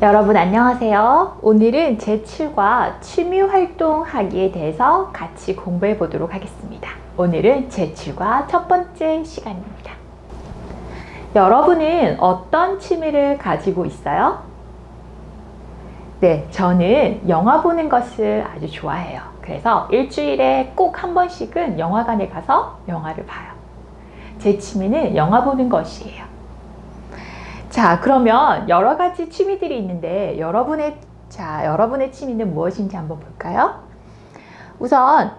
여러분 안녕하세요. 오늘은 제7과 취미 활동하기에 대해서 같이 공부해 보도록 하겠습니다. 오늘은 제7과 첫 번째 시간입니다. 여러분은 어떤 취미를 가지고 있어요? 네, 저는 영화 보는 것을 아주 좋아해요. 그래서 일주일에 꼭 한 번씩은 영화관에 가서 영화를 봐요. 제 취미는 영화 보는 것이에요. 자, 그러면 여러 가지 취미들이 있는데 여러분의 자, 여러분의 취미는 무엇인지 한번 볼까요? 우선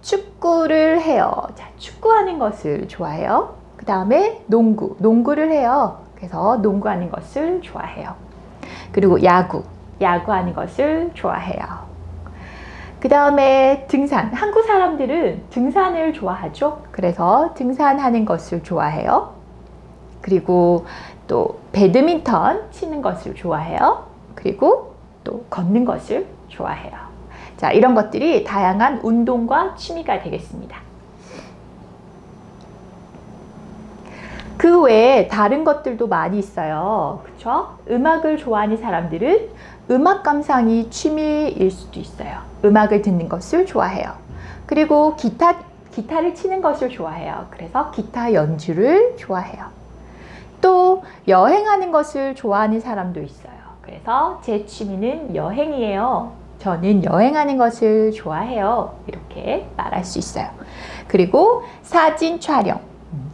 축구를 해요. 자, 축구하는 것을 좋아해요. 그 다음에 농구, 농구를 해요. 그래서 농구하는 것을 좋아해요. 그리고 야구, 야구하는 것을 좋아해요. 그 다음에 등산. 한국 사람들은 등산을 좋아하죠. 그래서 등산하는 것을 좋아해요. 그리고 또 배드민턴 치는 것을 좋아해요. 그리고 또 걷는 것을 좋아해요. 자, 이런 것들이 다양한 운동과 취미가 되겠습니다. 그 외에 다른 것들도 많이 있어요. 그쵸? 음악을 좋아하는 사람들은 음악 감상이 취미일 수도 있어요. 음악을 듣는 것을 좋아해요. 그리고 기타, 기타를 치는 것을 좋아해요. 그래서 기타 연주를 좋아해요. 또 여행하는 것을 좋아하는 사람도 있어요. 그래서 제 취미는 여행이에요. 저는 여행하는 것을 좋아해요. 이렇게 말할 수 있어요. 그리고 사진 촬영.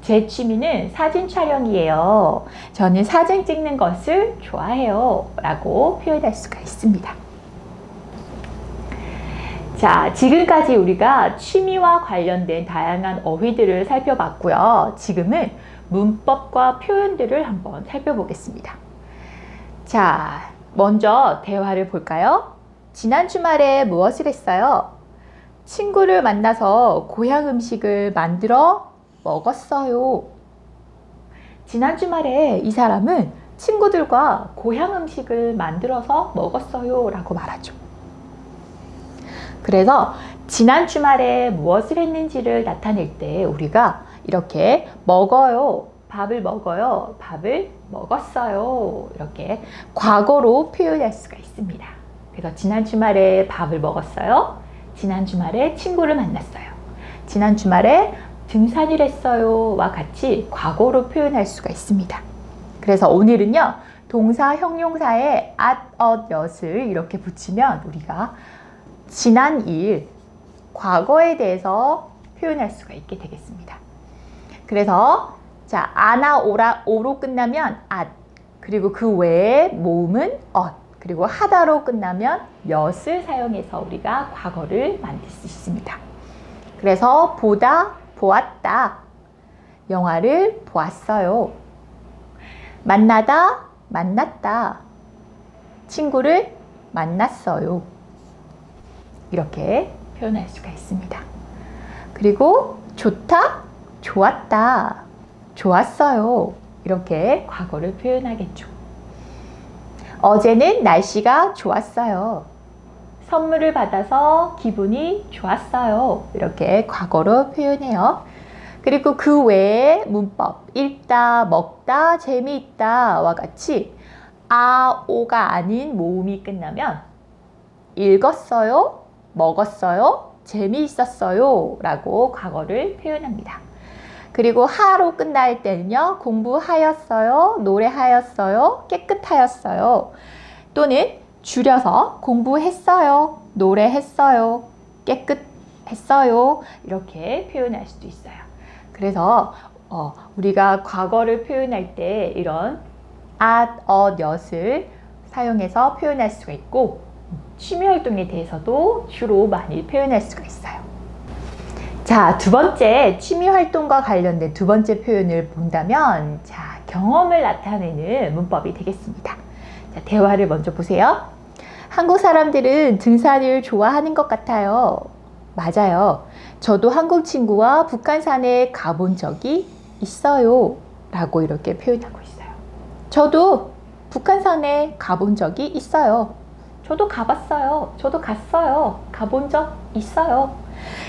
제 취미는 사진 촬영이에요. 저는 사진 찍는 것을 좋아해요. 라고 표현할 수가 있습니다. 자, 지금까지 우리가 취미와 관련된 다양한 어휘들을 살펴봤고요. 지금은 문법과 표현들을 한번 살펴보겠습니다. 자, 먼저 대화를 볼까요? 지난 주말에 무엇을 했어요? 친구를 만나서 고향 음식을 만들어 먹었어요. 지난 주말에 이 사람은 친구들과 고향 음식을 만들어서 먹었어요. 라고 말하죠. 그래서 지난 주말에 무엇을 했는지를 나타낼 때 우리가 이렇게 먹어요. 밥을 먹어요. 밥을 먹었어요. 이렇게 과거로 표현할 수가 있습니다. 그래서 지난 주말에 밥을 먹었어요. 지난 주말에 친구를 만났어요. 지난 주말에 등산을 했어요와 같이 과거로 표현할 수가 있습니다. 그래서 오늘은요. 동사 형용사에 at, at, yot을 이렇게 붙이면 우리가 지난 일, 과거에 대해서 표현할 수가 있게 되겠습니다. 그래서 자, 아나 오라 오로 끝나면 at 그리고 그 외에 모음은 엇 그리고 하다로 끝나면 엿을 사용해서 우리가 과거를 만들 수 있습니다. 그래서 보다 보았다. 영화를 보았어요. 만나다 만났다. 친구를 만났어요. 이렇게 표현할 수가 있습니다. 그리고 좋다 좋았다. 좋았어요. 이렇게 과거를 표현하겠죠. 어제는 날씨가 좋았어요. 선물을 받아서 기분이 좋았어요. 이렇게 과거로 표현해요. 그리고 그 외에 문법, 읽다, 먹다, 재미있다와 같이 아, 오가 아닌 모음이 끝나면 읽었어요, 먹었어요, 재미있었어요 라고 과거를 표현합니다. 그리고 하로 끝날 때는요, 공부하였어요, 노래하였어요, 깨끗하였어요. 또는 줄여서 공부했어요, 노래했어요, 깨끗했어요. 이렇게 표현할 수도 있어요. 그래서 어, 우리가 과거를 표현할 때 이런 at, at, yot을 사용해서 표현할 수가 있고 취미 활동에 대해서도 주로 많이 표현할 수가 있어요. 자, 두 번째 취미 활동과 관련된 두 번째 표현을 본다면 자, 경험을 나타내는 문법이 되겠습니다. 자, 대화를 먼저 보세요. 한국 사람들은 등산을 좋아하는 것 같아요. 맞아요. 저도 한국 친구와 북한산에 가본 적이 있어요. 라고 이렇게 표현하고 있어요. 저도 북한산에 가본 적이 있어요. 저도 가봤어요. 저도 갔어요. 가본 적 있어요.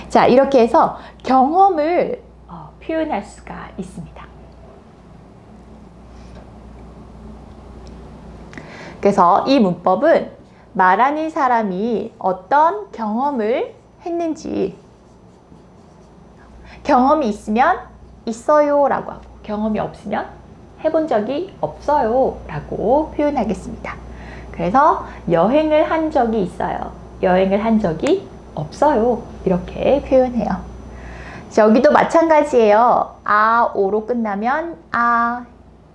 자, 이렇게 해서 경험을 어, 표현할 수가 있습니다. 그래서 이 문법은 말하는 사람이 어떤 경험을 했는지 경험이 있으면 있어요 라고 하고 경험이 없으면 해본 적이 없어요 라고 표현하겠습니다. 그래서 여행을 한 적이 있어요. 여행을 한 적이 없어요. 이렇게 표현해요. 여기도 마찬가지예요. 아, 오로 끝나면 아,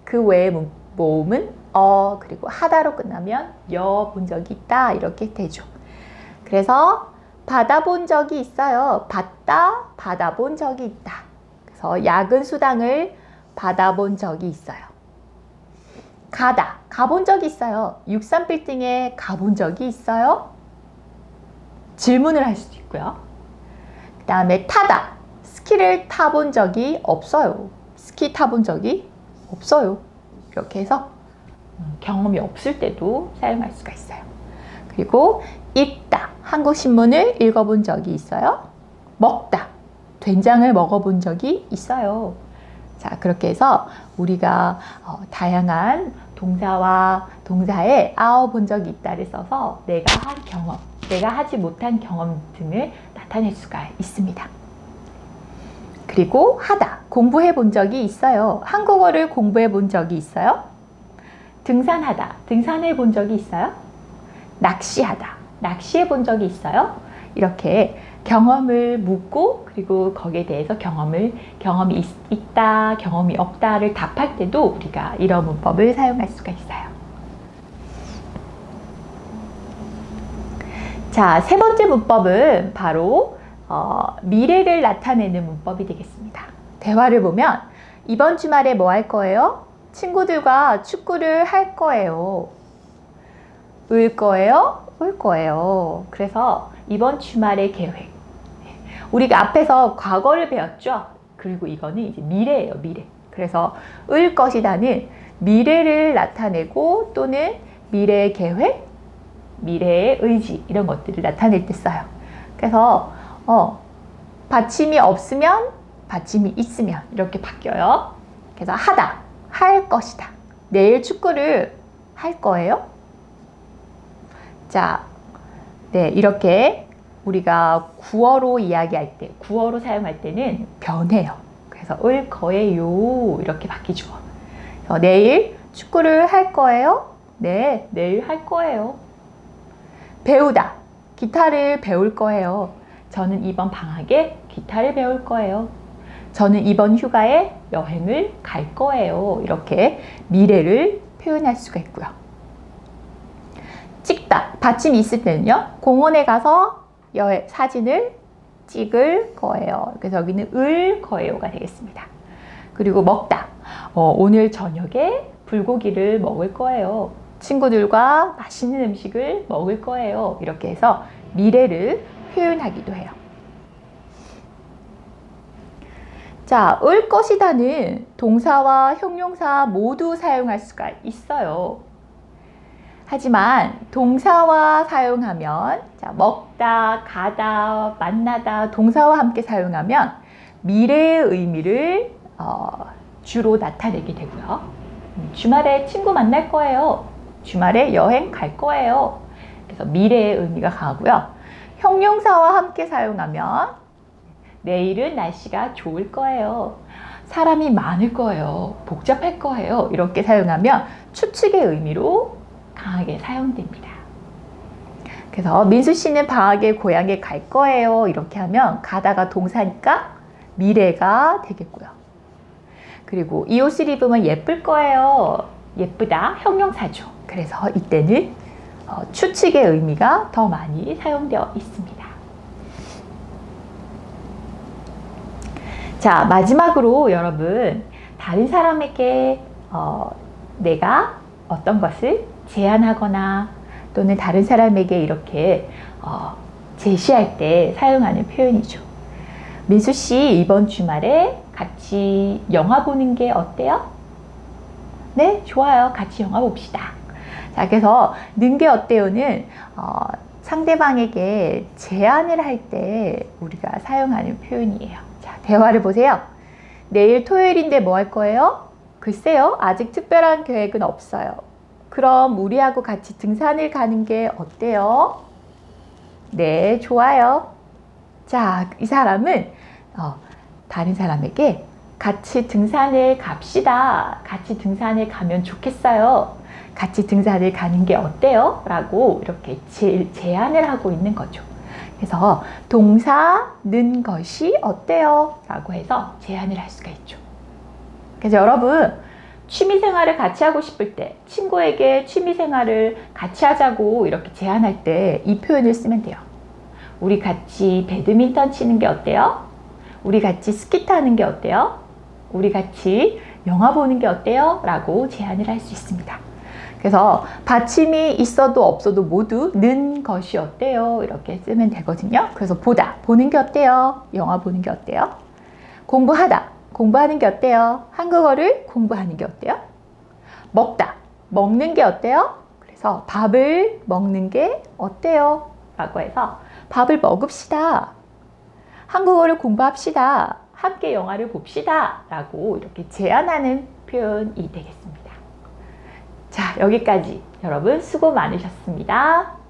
그 외의 문- 모음은 어, 그리고 하다로 끝나면 여 본 적이 있다. 이렇게 되죠. 그래서 받아본 적이 있어요. 받다, 받아본 적이 있다. 그래서 야근 수당을 받아본 적이 있어요. 가다, 가본 적이 있어요. 63빌딩에 가본 적이 있어요. 질문을 할 수도 있고요. 그 다음에 타다, 스키를 타본 적이 없어요. 스키 타본 적이 없어요. 이렇게 해서 음, 경험이 없을 때도 사용할 수가 있어요. 그리고 읽다, 한국 신문을 읽어본 적이 있어요. 먹다, 된장을 먹어본 적이 있어요. 자, 그렇게 해서 우리가 어, 다양한 동사와 동사에 아어 본 적이 있다를 써서 내가 한 경험, 내가 하지 못한 경험 등을 나타낼 수가 있습니다. 그리고 하다, 공부해 본 적이 있어요. 한국어를 공부해 본 적이 있어요. 등산하다, 등산해 본 적이 있어요. 낚시하다, 낚시해 본 적이 있어요. 이렇게 경험을 묻고 그리고 거기에 대해서 경험을 경험이 있, 있다, 경험이 없다를 답할 때도 우리가 이런 문법을 사용할 수가 있어요. 자, 세 번째 문법은 바로 어, 미래를 나타내는 문법이 되겠습니다. 대화를 보면 이번 주말에 뭐 할 거예요? 친구들과 축구를 할 거예요. 을 거예요? 올 거예요. 그래서 이번 주말의 계획. 우리가 앞에서 과거를 배웠죠? 그리고 이거는 이제 미래예요, 미래. 그래서 을 것이다는 미래를 나타내고 또는 미래의 계획, 미래의 의지 이런 것들을 나타낼 때 써요. 그래서 어, 받침이 없으면 받침이 있으면 이렇게 바뀌어요. 그래서 하다, 할 것이다. 내일 축구를 할 거예요? 자, 네, 이렇게 우리가 구어로 이야기할 때, 구어로 사용할 때는 변해요. 그래서 을 거예요 이렇게 바뀌죠. 내일 축구를 할 거예요? 네, 내일 할 거예요. 배우다, 기타를 배울 거예요. 저는 이번 방학에 기타를 배울 거예요. 저는 이번 휴가에 여행을 갈 거예요. 이렇게 미래를 표현할 수가 있고요. 찍다, 받침이 있을 때는요, 공원에 가서 여 사진을 찍을 거예요. 그래서 여기는 을 거예요가 되겠습니다. 그리고 먹다, 어, 오늘 저녁에 불고기를 먹을 거예요. 친구들과 맛있는 음식을 먹을 거예요. 이렇게 해서 미래를 표현하기도 해요. 자, 을 것이다는 동사와 형용사 모두 사용할 수가 있어요. 하지만 동사와 사용하면 자, 먹다, 가다, 만나다 동사와 함께 사용하면 미래의 의미를 어, 주로 나타내게 되고요. 음, 주말에 친구 만날 거예요. 주말에 여행 갈 거예요. 그래서 미래의 의미가 강하고요. 형용사와 함께 사용하면 내일은 날씨가 좋을 거예요. 사람이 많을 거예요. 복잡할 거예요. 이렇게 사용하면 추측의 의미로 강하게 사용됩니다. 그래서 민수 씨는 방학에 고향에 갈 거예요. 이렇게 하면 가다가 동사니까 미래가 되겠고요. 그리고 이 옷을 입으면 예쁠 거예요. 예쁘다 형용사죠. 그래서 이때는 어, 추측의 의미가 더 많이 사용되어 있습니다. 자, 마지막으로 여러분, 다른 사람에게 어, 내가 어떤 것을 제안하거나 또는 다른 사람에게 이렇게 어, 제시할 때 사용하는 표현이죠. 민수 씨, 이번 주말에 같이 영화 보는 게 어때요? 네, 좋아요. 같이 영화 봅시다. 자, 그래서 는게 어때요는 어, 상대방에게 제안을 할 때 우리가 사용하는 표현이에요. 자, 대화를 보세요. 내일 토요일인데 뭐 할 거예요? 글쎄요, 아직 특별한 계획은 없어요. 그럼 우리하고 같이 등산을 가는 게 어때요? 네, 좋아요. 자, 이 사람은 어, 다른 사람에게 같이 등산을 갑시다. 같이 등산을 가면 좋겠어요. 같이 등산을 가는 게 어때요? 라고 이렇게 제, 제안을 하고 있는 거죠. 그래서 동사 는 것이 어때요? 라고 해서 제안을 할 수가 있죠. 그래서 여러분, 취미 생활을 같이 하고 싶을 때, 친구에게 취미 생활을 같이 하자고 이렇게 제안할 때 이 표현을 쓰면 돼요. 우리 같이 배드민턴 치는 게 어때요? 우리 같이 스키 타는 게 어때요? 우리 같이 영화 보는 게 어때요? 라고 제안을 할 수 있습니다. 그래서 받침이 있어도 없어도 모두 는 것이 어때요? 이렇게 쓰면 되거든요. 그래서 보다, 보는 게 어때요? 영화 보는 게 어때요? 공부하다, 공부하는 게 어때요? 한국어를 공부하는 게 어때요? 먹다, 먹는 게 어때요? 그래서 밥을 먹는 게 어때요? 라고 해서 밥을 먹읍시다. 한국어를 공부합시다. 함께 영화를 봅시다. 라고 이렇게 제안하는 표현이 되겠습니다. 자, 여기까지 여러분 수고 많으셨습니다.